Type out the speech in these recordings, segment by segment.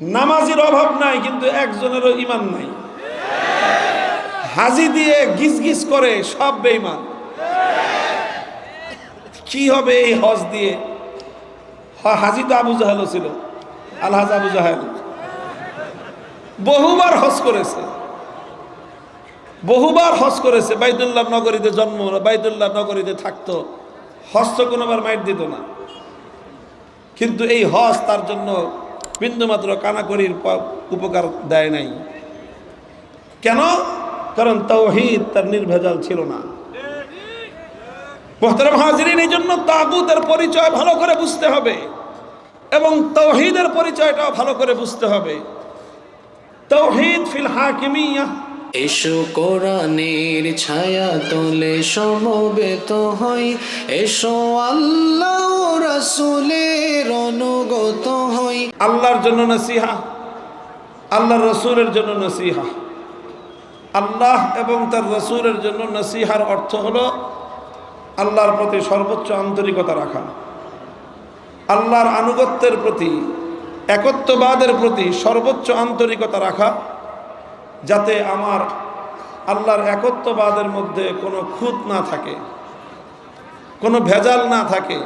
নামাজির অভাব নাই, কিন্তু একজনেরও ইমান নাই। হাজি দিয়ে গিজ গিজ করে সব বেইমান কি হবে এই হজ দিয়ে? হাজি তো আবু জাহেলও ছিল, আলহাজ আবু জাহেল। বহুবার হজ করেছে। বহুবার হজ করেছে বাইদুল্লাহ নগরীতে জন্ম বাইদুল্লাহ নগরীতে থাকতো। হজ তো কোনোবার মাইট দিত না। কিন্তু এই হজ তার জন্য বিন্দুমাত্র কানাকড়ির উপকার দেয় নাই। কেন? কারণ তৌহিদ তার নির্ভেজাল ছিল না। মোহতারাম এই জন্য তাগুতের পরিচয় ভালো করে বুঝতে হবে এবং তৌহিদের পরিচয়টাও ভালো করে বুঝতে হবে। তৌহিদ ফিল হাকিমিয়া এসো কোরআনের ছায়া তোলে সমবেত হই। এসো আল্লাহ রসুলের অনুগত হই। আল্লাহর জন্য নসিহা, আল্লাহর রসুলের জন্য নসিহা। আল্লাহ এবং তার রসুলের জন্য নসিহার অর্থ হলো আল্লাহর প্রতি সর্বোচ্চ আন্তরিকতা রাখা। আল্লাহর আনুগত্যের প্রতি, একত্ববাদের প্রতি সর্বোচ্চ আন্তরিকতা রাখা। যাতে আমার আল্লাহর একত্ববাদের মধ্যে কোনো খুঁত না থাকে, কোনো ভেজাল না থাকে।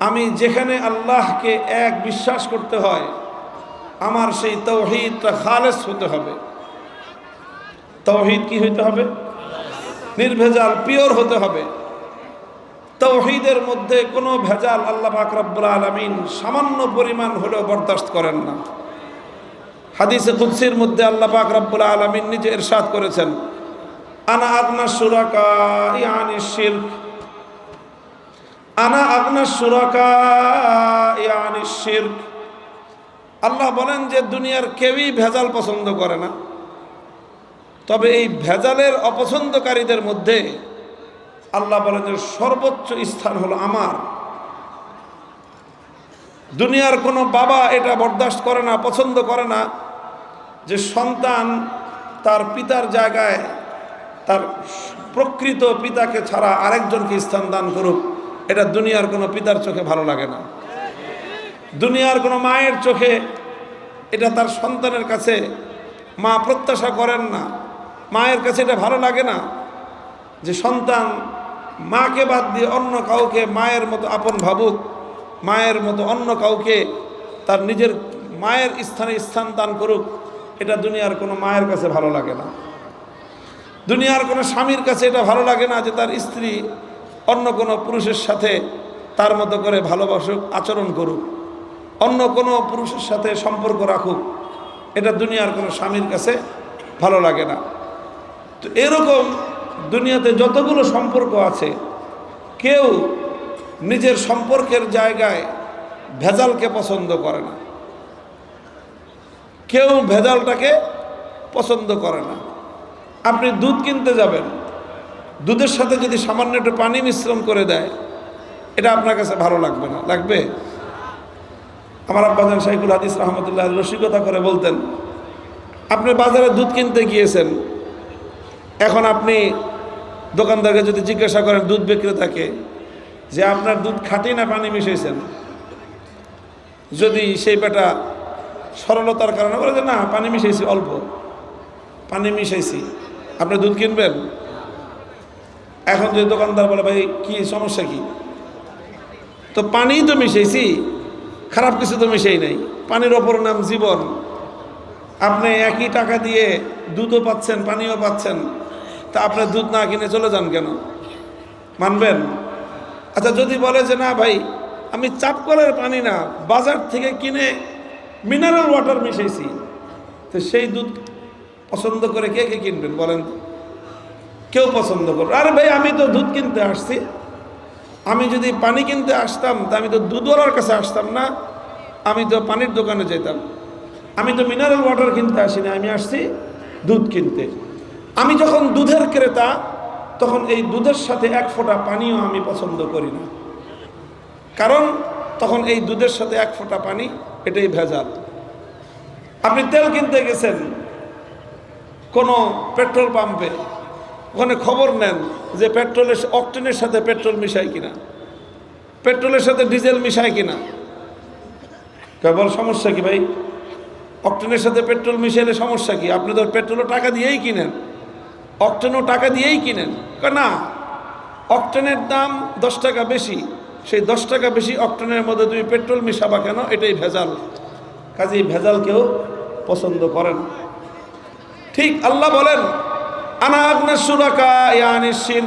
আমি যেখানে আল্লাহকে এক বিশ্বাস করতে হয়, আমার সেই তৌহিদটা খালেস হতে হবে। তৌহিদ কি হইতে হবে? নির্ভেজাল, পিওর হতে হবে। তৌহিদের মধ্যে কোনো ভেজাল আল্লাহ পাক রব্বুল আলমিন সামান্য পরিমাণ হলেও বরদাস্ত করেন না। হাদিসে কুদ্সির মধ্যে আল্লাহ পাক রব্বুল আলমিন নিজে ইরশাদ করেছেন, আনা আগনা সুরাকা ইয়ানি শিরক। আনা আপনার সুরাকা ইয়ানি শিরক। আল্লাহ বলেন যে, দুনিয়ার কেউই ভেজাল পছন্দ করে না। তবে এই ভেজালের অপছন্দকারীদের মধ্যে আল্লাহ বলেন যে, সর্বোচ্চ স্থান হলো আমার। দুনিয়ার কোনো বাবা এটা বরদাস্ত করে না, পছন্দ করে না। যে সন্তান তার পিতার জায়গায় তার প্রকৃত পিতাকে ছাড়া আরেকজনকে স্থান দান করুক, এটা দুনিয়ার কোনো পিতার চোখে ভালো লাগে না। দুনিয়ার কোনো মায়ের চোখে এটা তার সন্তানের কাছে মা প্রত্যাশা করেন না, মায়ের কাছে এটা ভালো লাগে না। যে সন্তান মাকে বাদ দিয়ে অন্য কাউকে মায়ের মতো আপন ভাবুক, মায়ের মতো অন্য কাউকে তার নিজের মায়ের স্থানে স্থান দান করুক এটা দুনিয়ার কোনো মায়ের কাছে ভালো লাগে না। দুনিয়ার কোনো স্বামীর কাছে এটা ভালো লাগে না যে তার স্ত্রী অন্য কোনো পুরুষের সাথে তার মতো করে ভালোবাসুক, আচরণ করুক। অন্য কোনো পুরুষের সাথে সম্পর্ক রাখুক। এটা দুনিয়ার কোনো স্বামীর কাছে ভালো লাগে না। তো এরকম দুনিয়াতে যতগুলো সম্পর্ক আছে, কেউ নিজের সম্পর্কের জায়গায় ভেজালকে পছন্দ করে না। কেউ ভেজালটাকে পছন্দ করে না। আপনি দুধ কিনতে যাবেন। দুধের সাথে যদি সামান্য একটু পানি মিশ্রণ করে দেয়, এটা আপনার কাছে ভালো লাগবে না। লাগবে? আমার আব্বাজান শাইকুল হাদিস রহমতুল্লাহ রসিকতা করে বলতেন, আপনি বাজারে দুধ কিনতে গিয়েছেন, এখন আপনি দোকানদারকে যদি জিজ্ঞাসা করেন দুধ বিক্রেতাকে যে আপনার দুধ খাঁটি না পানি মিশিয়েছেন যদি সেই বেটা সরলতার কারণে বলে যে, না, পানি মিশাইছি, অল্প। পানি মিশাইছি। আপনি দুধ কিনবেন? এখন যদি দোকানদার বলে, ভাই, কি সমস্যা কি? তো পানিই তো মিশাইছি, খারাপ কিছু তো মিশাই নাই। পানির ওপর নাম জীবন। আপনি একই টাকা দিয়ে দুধও পাচ্ছেন, পানিও পাচ্ছেন। তা আপনি দুধ না কিনে চলে যান কেন? মানবেন? আচ্ছা যদি বলে যে, না, ভাই, আমি চাপ কলের পানি না, বাজার থেকে কিনে মিনারেল ওয়াটার মিশাইছি। তো সেই দুধ পছন্দ করে কে কে কিনবেন বলেন কেউ পছন্দ করবে। আরে ভাই, আমি তো দুধ কিনতে আসছি। আমি যদি পানি কিনতে আসতাম, তা আমি তো দুধওয়ালার কাছে আসতাম না। আমি তো পানির দোকানে যেতাম। আমি তো মিনারেল ওয়াটার কিনতে আসিনি আমি আসছি দুধ কিনতে। আমি যখন দুধের ক্রেতা, তখন এই দুধের সাথে এক ফোঁটা পানিও আমি পছন্দ করি না। কারণ তখন এই দুধের সাথে এক ফোঁটা পানি এটাই ভেজাল। আপনি তেল কিনতে গেছেন, কোনো পেট্রোল পাম্পে, ওখানে খবর নেন যে পেট্রোলের অকটেনের সাথে পেট্রোল মিশায় কিনা, পেট্রোলের সাথে ডিজেল মিশায় কিনা। কেবল সমস্যা কি ভাই? অক্টেনের সাথে পেট্রোল মিশাইলে সমস্যা কি? আপনি তো পেট্রোলও টাকা দিয়েই কিনেন, অক্টেনও টাকা দিয়েই কিনেন। না, অক্টেনের দাম দশ টাকা বেশি। সেই দশ টাকা বেশি অক্টেনের মধ্যে তুমি পেট্রোল মিশাবা কেন? এটাই ভেজাল। কাজেই ভেজাল কেউ পছন্দ করেন ঠিক আল্লাহ বলেন, আনা আপনার সুরাকা ইয়ানি শির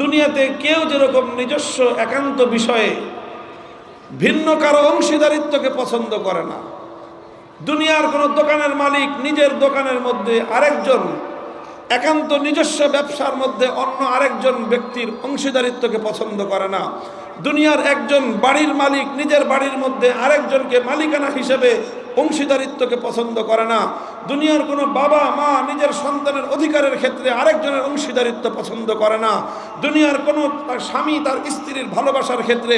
দুনিয়াতে কেউ যেরকম নিজস্ব একান্ত বিষয়ে ভিন্ন কারও অংশীদারিত্বকে পছন্দ করে না, দুনিয়ার কোনো দোকানের মালিক নিজের দোকানের মধ্যে আরেকজন, একান্ত নিজস্ব ব্যবসার মধ্যে অন্য আরেকজন ব্যক্তির অংশীদারিত্বকে পছন্দ করে না। দুনিয়ার একজন বাড়ির মালিক নিজের বাড়ির মধ্যে আরেকজনকে মালিকানা হিসেবে অংশীদারিত্বকে পছন্দ করে না। দুনিয়ার কোনো বাবা, মা নিজের সন্তানের অধিকারের ক্ষেত্রে আরেকজনের অংশীদারিত্ব পছন্দ করে না। দুনিয়ার কোনো তার স্বামী তার স্ত্রীর ভালোবাসার ক্ষেত্রে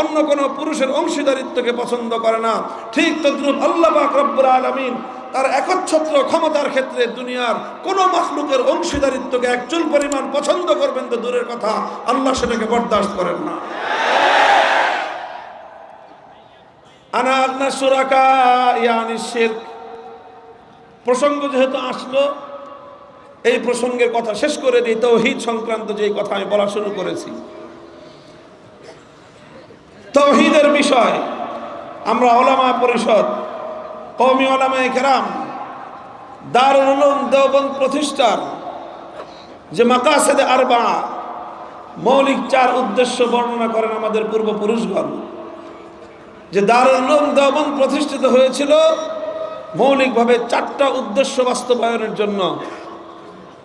অন্য কোনো পুরুষের অংশীদারিত্বকে পছন্দ করে না। ঠিক তদ্রুপ আল্লাহ পাক রব্বুল আলামিন তার একচ্ছত্র ক্ষমতার ক্ষেত্রে দুনিয়ার কোন মাখলুকের অংশীদারিত্বকে একচুল পরিমাণ পছন্দ করবেন তো দূরের কথা, আল্লাহ সেটাকে বরদাস্ত করেন না। আনা আপনার সুরাকা ইয়ানি শিরক। প্রসঙ্গ যেহেতু আসলো, এই প্রসঙ্গের কথা শেষ করে দিই, তৌহিদ সংক্রান্ত যে কথা আমি বলা শুরু করেছি। তৌহিদের বিষয়, আমরা ওলামা পরিষদ কৌমি ওলামায় কেরাম, দারুল উলুম প্রতিষ্ঠার যে মাকাসেদে আরবা, মৌলিক চার উদ্দেশ্য বর্ণনা করেন আমাদের পূর্বপুরুষগণ। যে দারুল উলুম প্রতিষ্ঠিত হয়েছিল মৌলিকভাবে চারটা উদ্দেশ্য বাস্তবায়নের জন্য।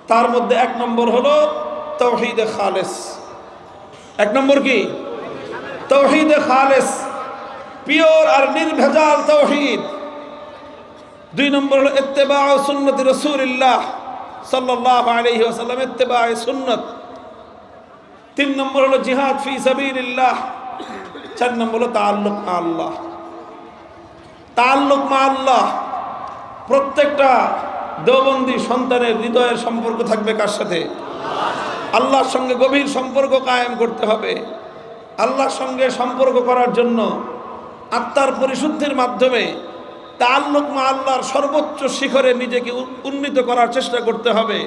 তার মধ্যে এক নম্বর হলো তৌহিদে খালেস। এক নম্বর কি? তৌহিদে খালেস। পিওর আর নির্ভেজাল তৌহিদ। দুই নম্বর হলো ইত্তেবা সুন্নতি রসুলিল্লাহ সাল্লাহ আলহি আসাল্লাম ইত্তেবা সুন্নত। তিন নম্বর হলো জিহাদ ফি সাবিলিল্লাহ। চার নম্বর হলো তাল্লুক মা আল্লাহ। তাল্লুক মা আল্লাহ প্রত্যেকটা দেওবন্দি সন্তানের হৃদয়ের সম্পর্ক থাকবে কার সাথে? আল্লাহর সঙ্গে গভীর সম্পর্ক কায়েম করতে হবে। আল্লাহর সঙ্গে সম্পর্ক করার জন্য আত্মার পরিশুদ্ধির মাধ্যমে তাল্লুক মা আল্লাহর সর্বোচ্চ শিখরে নিজেকে উন্নীত করার চেষ্টা করতে হবে।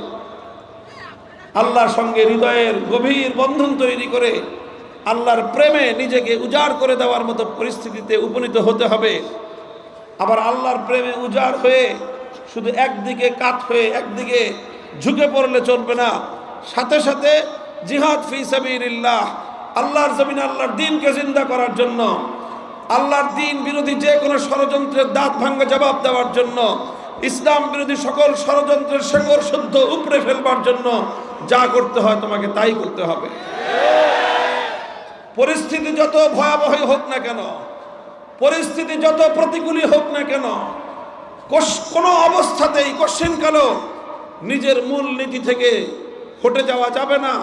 আল্লাহর সঙ্গে হৃদয়ের গভীর বন্ধন তৈরি করে আল্লাহর প্রেমে নিজেকে উজাড় করে দেওয়ার মতো পরিস্থিতিতে উপনীত হতে হবে। আবার আল্লাহর প্রেমে উজাড় হয়ে শুধু একদিকে কাত হয়ে একদিকে ঝুঁকে পড়লে চলবে না। সাথে সাথে জিহাদ ফি সাবিলিল্লাহ, আল্লাহর জমিন আল্লাহর দিনকে জিন্দা করার জন্য আল্লাহর দিন বিরোধী যে কোনো ষড়যন্ত্রের দাঁত ভাঙ্গা জবাব দেওয়ার জন্য, ইসলাম বিরোধী সকল ষড়যন্ত্রের শেকড় শুদ্ধ উপড়ে ফেলবার জন্য যা করতে হয় তোমাকে তাই করতে হবে। পরিস্থিতি যত ভয়াবহ হোক না কেন, পরিস্থিতি যত প্রতিকূলই হোক না কেন কোনো অবস্থাতেই কোশ্চেনকালেও নিজের মূল নীতি থেকে হটে যাওয়া যাবে না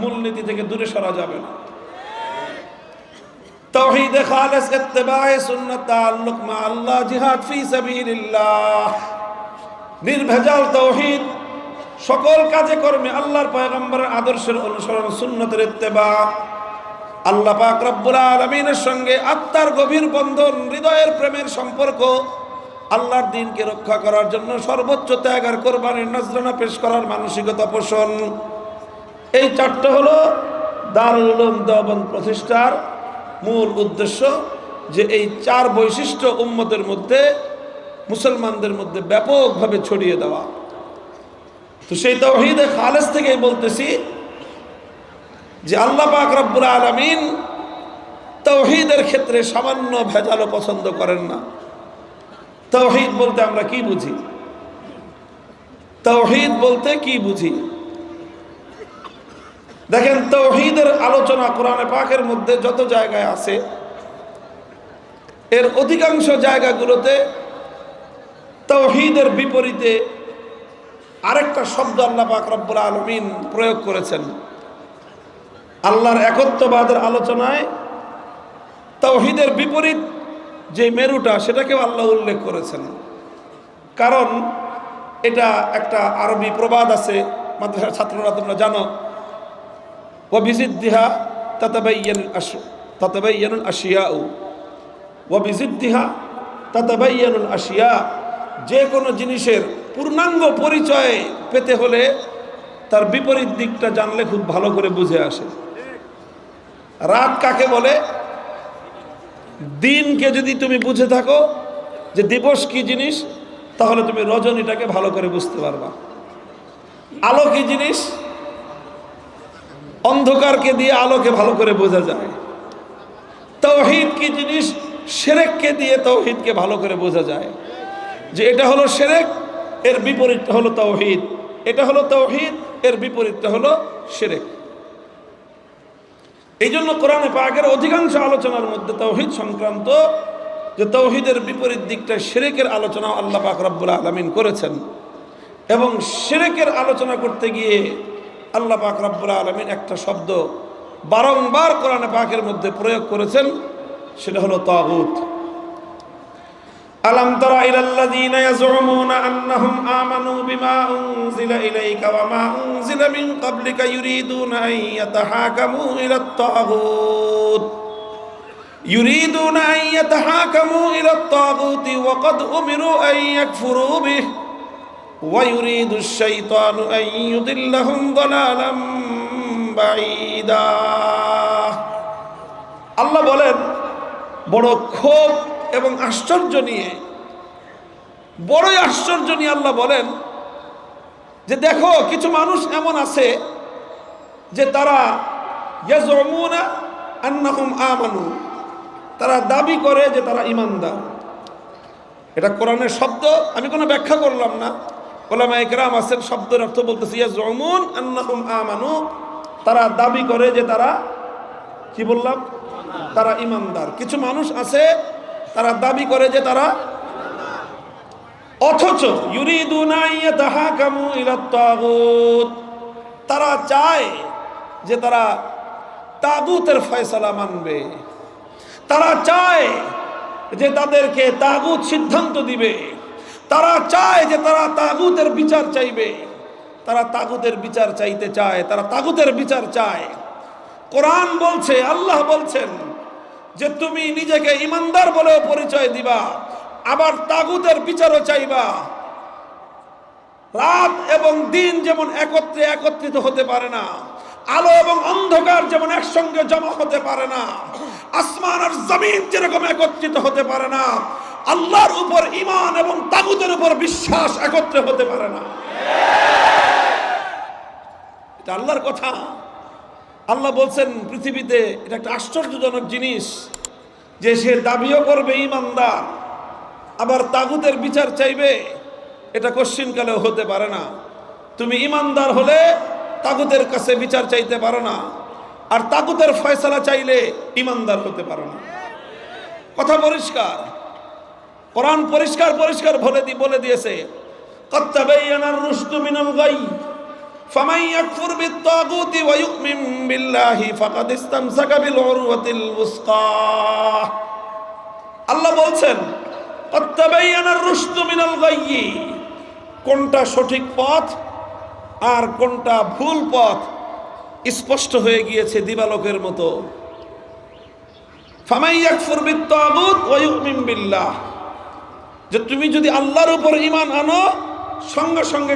মূল নীতি থেকে দূরে সরা যাবে না। তৌহিদ খালেস ইত্তেবায়ে সুন্নাত তাআল্লুক মা আল্লাহ জিহাদ ফি সাবিলিল্লাহ। নির্ভেজাল তৌহিদ সকল কাজে কর্মে আল্লাহর পয়গম্বরের আদর্শের অনুসরণ সুন্নতের ইত্তেবা। আল্লাহ পাক রব্বুল আলমিনের সঙ্গে আত্মার গভীর বন্ধন, হৃদয়ের প্রেমের সম্পর্ক, আল্লাহর দিনকে রক্ষা করার জন্য সর্বোচ্চ ত্যাগ আর কোরবানির নজরানা পেশ করার মানসিকতা পোষণ। এই চারটা হলো দারুল উলুম দেওবন্দ প্রতিষ্ঠার মূল উদ্দেশ্য যে এই চার বৈশিষ্ট্য উম্মতের মধ্যে, মুসলমানদের মধ্যে ব্যাপকভাবে ছড়িয়ে দেওয়া। তো সেই তৌহিদে খালেস থেকেই বলতেছি যে আল্লাহ পাক রব্বুল আলমিন তৌহিদের ক্ষেত্রে সামান্য ভেজালও পছন্দ করেন না। তৌহিদ বলতে আমরা কি বুঝি? তৌহিদ বলতে কি বুঝি? দেখেন তৌহিদের আলোচনা কোরআনে পাকের মধ্যে যত জায়গায় আছে, এর অধিকাংশ জায়গাগুলোতে তৌহিদের বিপরীতে আরেকটা শব্দ আল্লাহ পাক রব্বুল আলমিন প্রয়োগ করেছেন। আল্লাহর একত্ববাদের আলোচনায় তৌহিদের বিপরীত যে মেরুটা, সেটাকেও আল্লাহ উল্লেখ করেছেন। কারণ এটা একটা আরবি প্রবাদ আছে, মাদ্রাসার ছাত্ররা তোমরা জানো ওবিজিদ্দিহা তাতাবাইয়ান আশ তাতাবাইয়ানুল আশিয়াউ ওবিজিদ্দিহা তাতাবাইয়ানুল আশিয়া যে কোনো জিনিসের পূর্ণাঙ্গ পরিচয় পেতে হলে তার বিপরীত দিকটা জানলে খুব ভালো করে বুঝে আসে। রাত কাকে বলে? দিনকে যদি তুমি বুঝে থাকো যে দিবস কি জিনিস, তাহলে তুমি রজনীটাকে ভালো করে বুঝতে পারবা। আলো কি জিনিস? অন্ধকারকে দিয়ে আলোকে ভালো করে বোঝা যায়। তৌহিদ কি জিনিস সেরেককে দিয়ে তৌহিদকে ভালো করে বোঝা যায়। যে এটা হলো সেরেক, এর বিপরীতটা হলো তৌহিদ। এটা হলো তৌহিদ, এর বিপরীতটা হলো সেরেক। এই জন্য কোরআনে পাকের অধিকাংশ আলোচনার মধ্যে তৌহিদ সংক্রান্ত যে তৌহিদের বিপরীত দিকটা সেরেকের আলোচনা আল্লাহ পাক রব্বুল আলমিন করেছেন। এবং সেরেকের আলোচনা করতে গিয়ে আল্লাহ পাক রব্বুল আলমিন একটা শব্দ বারংবার কোরআনে পাকের মধ্যে প্রয়োগ করেছেন, সেটা হলো তাগুত। আলম তারা ইলাল্লাযীনা ইয়াজউমুনা আন্নাহুম আমানু বিমা উনজিলা ইলাইকা ওয়া মা উনজিলা মিন ক্বাবলিকা ইউরিদুনা আন ইয়াতাহাকামু ইলাত তাগুত। ইউরিদুনা আন ইয়াতাহাকামু ইলাত তাগুতি ওয়া ক্বাদ উমিরু আন ইয়াকফুরু বিহি। ويريد الشيطان أن يضلهم ضلالا بعيدا আল্লাহ বলেন বড় ক্ষোভ এবং আশ্চর্য নিয়ে বড়ই আশ্চর্য নিয়ে আল্লাহ বলেন যে দেখো কিছু মানুষ এমন আছে যে তারা ইয়াজমুনা আন্নাহুম আমানু তারা দাবি করে যে তারা ইমানদার এটা কোরআনের শব্দ আমি কোনো ব্যাখ্যা করলাম না ওলামা একরাম আছেন, শব্দের অর্থ বলতেছি ইয়াজমুন আন্নাহুম আমানু। তারা দাবি করে যে তারা, কি বললাম? তারা ইমানদার। কিছু মানুষ আছে, তারা দাবি করে যে তারা, অথচ তারা চায় যে তারা তাগুতের ফয়সালা মানবে। তারা চায় যে তাদেরকে তাগুত সিদ্ধান্ত দিবে। তারা চায় যে তারা তাগুতের বিচার চাইবে। তারা তাগুতের বিচার চাইতে চায়, তারা তাগুতের বিচার চায়। কোরআন বলছে, আল্লাহ বলছেন যে তুমি নিজেকে ইমানদার বলেও পরিচয় দিবা, আবার তাগুতের বিচারও চাইবা। রাত এবং দিন যেমন একত্রে একত্রিত হতে পারে না, আলো এবং অন্ধকার যেমন একসঙ্গে জমা হতে পারে না, আসমান আর জমিন যেরকম একত্রিত হতে পারে না আল্লাহর উপর ইমান এবং তাগুতের উপর বিশ্বাস একত্রে হতে পারে না। এটা আল্লাহর কথা। আল্লাহ বলছেন, পৃথিবীতে এটা একটা আশ্চর্যজনক জিনিস যে সে দাবিও করবে ইমানদার আবার তাগুতের বিচার চাইবে, এটা কশ্চিনকালেও হতে পারে না। তুমি ইমানদার হলে তাগুতের কাছে বিচার চাইতে পারো না, আর তাগুতের ফয়সলা চাইলে ইমানদার হতে পারো না। কথা পরিষ্কার। কোরআন পরিষ্কার পরিষ্কার বলে দি, বলে দিয়েছে। কত্তাবাইয়ানার রুশদু মিনাল গাই ফামাই ইয়াকফুর বিত-তাগুতি ওয়া ইউমিন বিল্লাহি ফাকাদ ইসতামসাকা বিল উরওয়াতিল উসকা। আল্লাহ বলছেন, কত্তাবাইয়ানার রুশদু মিনাল গাই কোনটা সঠিক পথ আর কোনটা ভুল পথ স্পষ্ট হয়ে গিয়েছে দিবালোকের মতো। ফামাই ইয়াকফুর বিত্বাগুত ওয়া ইউমিন বিল্লাহ। যে তুমি যদি আল্লাহর উপর ঈমান আনো, সঙ্গে সঙ্গে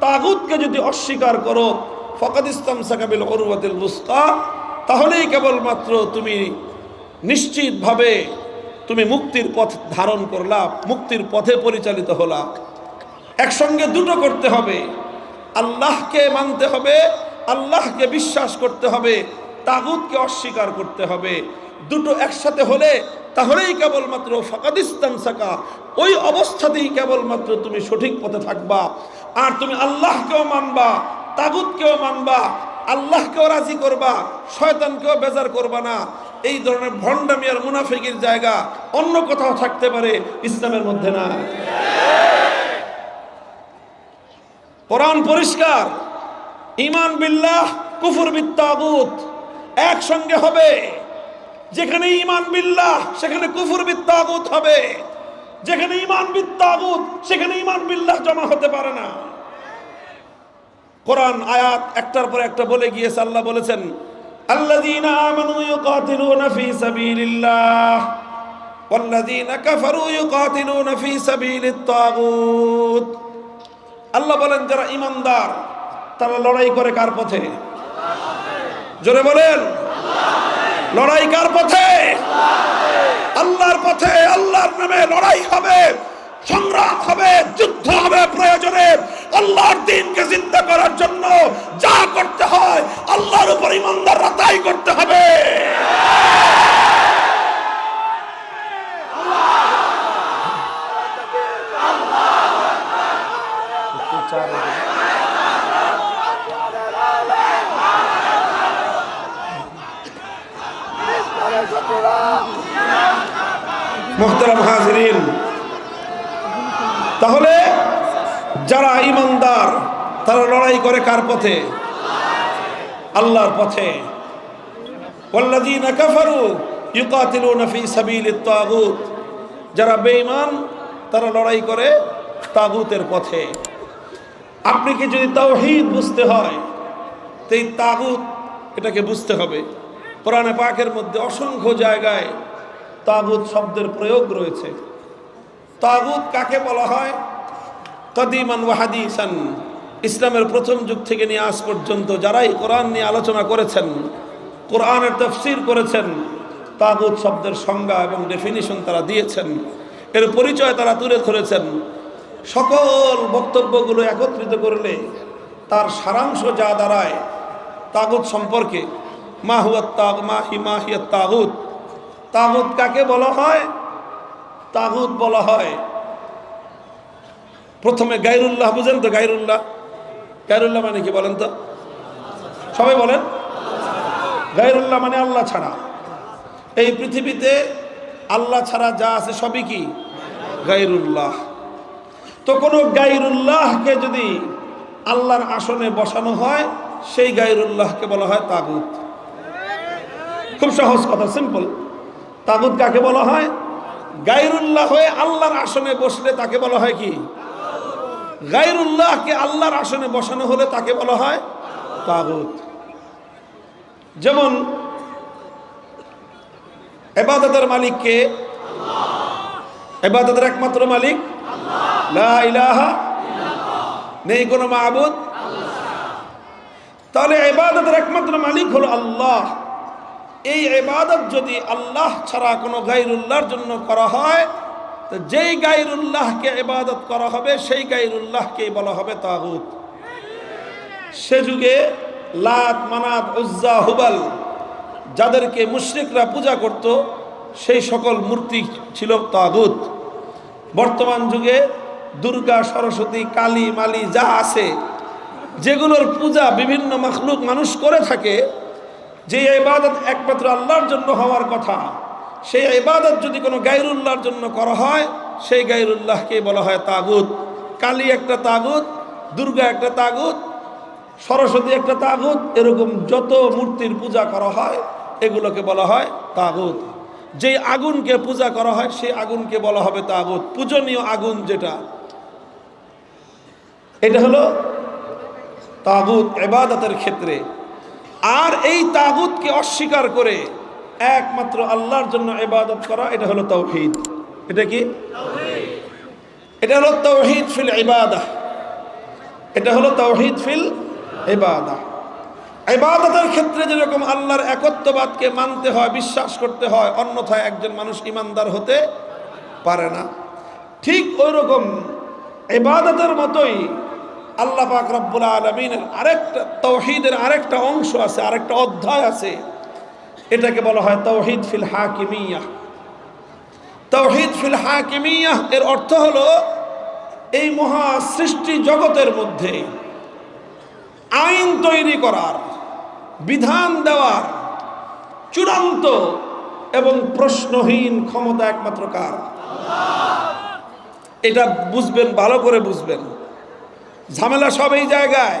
তাগুতকে যদি অস্বীকার করো, ফকাদ ইসলাম সাকাবিল অরুয়াতিল মুস্কা তাহলেই কেবলমাত্র তুমি নিশ্চিতভাবে তুমি মুক্তির পথ ধারণ করলা, মুক্তির পথে পরিচালিত হলা। একসঙ্গে দুটো করতে হবে। আল্লাহকে মানতে হবে, আল্লাহকে বিশ্বাস করতে হবে, তাগুতকে অস্বীকার করতে হবে। দুটো একসাথে হলে তাহলেই কেবলমাত্র ফাকাদিস্তান সাকা ওই অবস্থাতেই কেবলমাত্র তুমি সঠিক পথে থাকবা। আর তুমি আল্লাহকেও মানবা, তাগুতকেও মানবা, আল্লাহকেও রাজি করবা, শয়তানকেও বেজার করবা না। এই ধরনের ভণ্ডামি আর মুনাফিকির জায়গা অন্য কোথাও থাকতে পারে, ইসলামের মধ্যে না। কোরআন পরিষ্কার ইমান বিল্লাহ, কুফুর বিত্তাগুত, একসঙ্গে হবে। যেখানে ইমান বিল্লাহ সেখানে কুফুর বিত্তাগুত হবে যেখানে ইমান বিত্তাগুত সেখানে ইমান বিল্লাহ জমা হতে পারে না কোরআন আয়াত একটার পর একটা বলে গিয়েছে আল্লাহ বলেছেন আল্লাযীনা আমানু ইউকাতিলুনা ফি সাবিলিল্লাহ والذين كفروا يقاتلون في سبيل الطاغوت আল্লাহ বলেন যারা ইমানদার তারা লড়াই করে কার পথে জোরে বলেন লড়াই কার পথে? আল্লাহর পথে, আল্লাহর নামে লড়াই হবে, সংগ্রাম হবে, যুদ্ধ হবে প্রয়োজনে। আল্লাহর দিনকে জিন্দা করার জন্য যা করতে হয়, আল্লাহর উপর ইমানদাররা তাই করতে হবে মোহতারাম হাজরিন তাহলে যারা ইমানদার তারা লড়াই কার পথে, আল্লাহর পথে। যারা বেঈমান, তারা লড়াই করে তাগুতের পথে। আপনি কি যদি তাওহিদ বুঝতে হয়, তো তাগুত, এটাকে বুঝতে হবে। পুরাণে পাকের মধ্যে অসংখ্য জায়গায় তাগুত শব্দের প্রয়োগ রয়েছে। তাগুত কাকে বলা হয়? কদিমান ওয়াহাদিসান ইসলামের প্রথম যুগ থেকে নিয়ে আজ পর্যন্ত যারাই কোরআন নিয়ে আলোচনা করেছেন, কোরআনের তফসির করেছেন, তাগুত শব্দের সংজ্ঞা এবং ডেফিনিশন তারা দিয়েছেন, এর পরিচয় তারা তুলে ধরেছেন, সকল বক্তব্যগুলো একত্রিত করলে তার সারাংশ যা দাঁড়ায় তাগুত সম্পর্কে মাহুয়াত তাগ মাহি মাহিয়াত তাগুত। তাগুত কাকে বলা হয়? তাগুত বলা হয়, প্রথমে গাইরুল্লাহ বুঝেন তো গাইরুল্লাহ গাইরুল্লাহ মানে কি বলেন তো? সবাই বলেন। গাইরুল্লাহ মানে আল্লাহ ছাড়া। এই পৃথিবীতে আল্লাহ ছাড়া যা আছে সবই কি? গাইরুল্লাহ তো কোনো গাইরুল্লাহকে যদি আল্লাহর আসনে বসানো হয়, সেই গাইরুল্লাহকে বলা হয় তাগুত। খুব সহজ কথা, সিম্পল। তাগুত কাকে বলা হয়? গাইরুল্লাহ হয়ে আল্লাহর আসনে বসলে তাকে বলা হয় কি? গাইরুল্লাহকে আল্লাহর আসনে বসানো হলে তাকে বলা হয় তাগুত। যেমন এবাদতের মালিককে এবাদতের একমাত্র মালিক? ইলাহা নেই কোনো মাহবুদ তাহলে এবাদতের একমাত্র মালিক হলো আল্লাহ। এই এবাদত যদি আল্লাহ ছাড়া কোনো গাইরুল্লাহর জন্য করা হয় তো যেই গাইরুল্লাহকে এবাদত করা হবে, সেই গাইরুল্লাহকেই বলা হবে তাগুত। সে যুগে লাত, মানাত, উজ্জা, হুবাল যাদেরকে মুশরিকরা পূজা করত, সেই সকল মূর্তি ছিল তাগুত। বর্তমান যুগে দুর্গা, সরস্বতী, কালী, মালি যা আছে, যেগুলোর পূজা বিভিন্ন মখলুক মানুষ করে থাকে যে ইবাদত একমাত্র আল্লাহর জন্য হওয়ার কথা সেই ইবাদত যদি কোনো গাইরুল্লাহর জন্য করা হয়, সেই গাইরুল্লাহকে বলা হয় তাগুত। কালী একটা তাগুত, দুর্গা একটা তাগুত, সরস্বতী একটা তাগুত, এরকম যত মূর্তির পূজা করা হয়, এগুলোকে বলা হয় তাগুত। যেই আগুনকে পূজা করা হয়, সেই আগুনকে বলা হবে তাগুত। পূজনীয় আগুন যেটা, এটা হলো তাগুত এবাদতের ক্ষেত্রে। আর এই তাগুতকে অস্বীকার করে একমাত্র আল্লাহর জন্য ইবাদত করা, এটা হলো তৌহিদ। এটা কি? এটা হলো তৌহিদ ফিল ইবাদা এটা হলো তৌহিদ ফিল ইবাদা ইবাদতের ক্ষেত্রে যেরকম আল্লাহর একত্ববাদকে মানতে হয়, বিশ্বাস করতে হয়, অন্যথায় একজন মানুষ ইমানদার হতে পারে না। ঠিক ওই রকম ইবাদতের মতোই আল্লাহ পাক রব্বুল আলমিনের আরেকটা, তৌহিদের আরেকটা অংশ আছে, আরেকটা অধ্যায় আছে। এটাকে বলা হয় তৌহিদ ফিল হাকিমিয়া। তৌহিদ ফিল হাকিমিয়া এর অর্থ হলো এই মহা সৃষ্টি জগতের মধ্যে আইন তৈরি করার, বিধান দেওয়ার চূড়ান্ত এবং প্রশ্নহীন ক্ষমতা একমাত্র কার? এটা বুঝবেন, ভালো করে বুঝবেন। ঝামেলা সব এই জায়গায়।